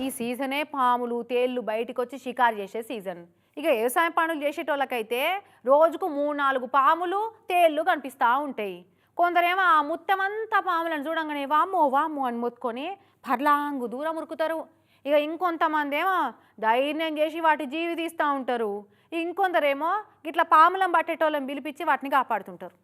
ఈ సీజనే పాములు తేళ్ళు బయటికి వచ్చి షికారు చేసే సీజన్. ఇక వ్యవసాయ పనులు చేసేటోళ్ళకైతే రోజుకు మూడు నాలుగు పాములు తేళ్ళు కనిపిస్తూ ఉంటాయి. కొందరేమో ఆ ముత్తమంతా పాములను చూడంగానే వామ్మో వామ్మో అని మొత్తుకొని పర్లాంగు దూరం ఉరుకుతారు. ఇక ఇంకొంతమంది ఏమో ధైర్యం చేసి వాటి జీవి తీస్తూ ఉంటారు. ఇంకొందరేమో ఇట్లా పాములను పట్టేటోళ్ళని పిలిపించి వాటిని కాపాడుతుంటారు.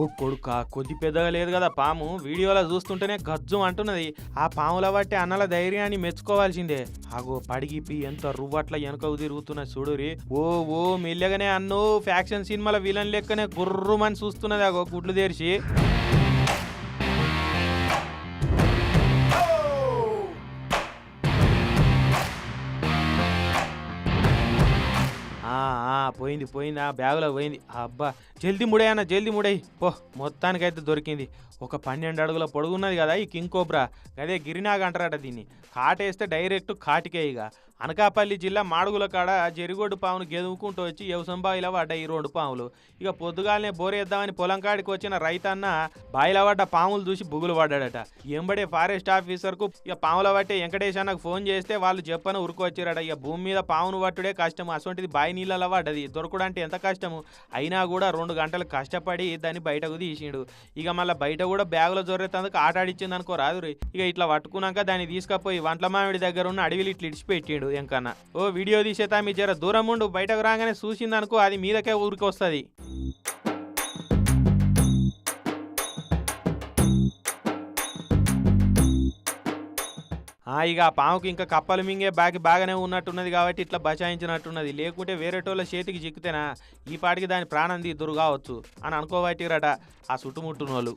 ఓ కొడుక కొద్ది పెద్దగా లేదు కదా పాము? వీడియోలో చూస్తుంటేనే గజ్జం అంటున్నది. ఆ పాముల బట్టి అన్నల ధైర్యాన్ని మెచ్చుకోవాల్సిందే. ఆగో పడిగిపి ఎంత రువ్వట్ల వెనకకు తిరుగుతున్న చూడురి. ఓ ఓ మెల్లగానే అన్ను ఫ్యాక్షన్ సినిమాల విలన్ లెక్కనే గుర్రుమని చూస్తున్నది ఆగో గుడ్లు తెరిచి. పోయింది పోయింది ఆ బ్యాగులో పోయింది. అబ్బా జల్దీ ముడే అన్న జల్దీ ముడై. పో మొత్తానికైతే దొరికింది. ఒక పన్నెండు అడుగుల పొడుగున్నది కదా ఈ కింగ్ కోబ్రా. అదే గిరినాగ్ అంటారట దీన్ని. కాటేస్తే డైరెక్ట్ కాటికే ఇక. అనకాపల్లి జిల్లా మాడుగుల కాడ జరిగొడ్డు పామును గెదుముకుంటూ వచ్చి వ్యవసాయం బావిలో పడ్డాయి ఈ రెండు పాములు. ఇక పొద్దుగాలనే బోరేద్దామని పొలం కాడికి వచ్చిన రైతన్న బావిలో పడ్డ పాములు చూసి బుగులు పడ్డాడట ఎంబడే ఫారెస్ట్ ఆఫీసర్కు ఇక పాముల పట్టే వెంకటేష్ అన్నకు ఫోన్ చేస్తే వాళ్ళు చెప్పని ఉరుకొచ్చారట ఇక భూమి మీద పామును పట్టుడే కష్టం అటువంటిది బావి నీళ్ళలో పడ్డది దొరకడంటే ఎంత కష్టము? అయినా కూడా రెండు గంటలు కష్టపడి దాన్ని బయటకు తీసిండు. ఇక మళ్ళీ బయట కూడా బ్యాగులో జొర్రెత్తందుకు ఆటాడిచ్చింది అనుకో రాదు ఇక ఇట్లా పట్టుకున్నాక దాన్ని తీసుకపోయి వంటల మామిడి దగ్గర ఉన్న అడవిలు ఇట్లా ఇడిచిపెట్టిండు. ఎంకన్నా ఓ వీడియో తీసేతా మీ జర దూరం ఉండు. బయటకు రాగానే చూసింది అనుకో అది మీదకే ఊరికి వస్తుంది. ఆ, ఇక ఆ పాముకి ఇంకా కప్పలు మింగే బాకి బాగానే ఉన్నట్టున్నది కాబట్టి ఇట్లా బచాయించినట్టున్నది. లేకుంటే వేరేటోళ్ళ చేతికి చిక్కితేనా ఈ పాటికి దాని ప్రాణం దిద్దురు కావచ్చు అని అనుకోబట్టిరట ఆ చుట్టుముట్టునోళ్ళు.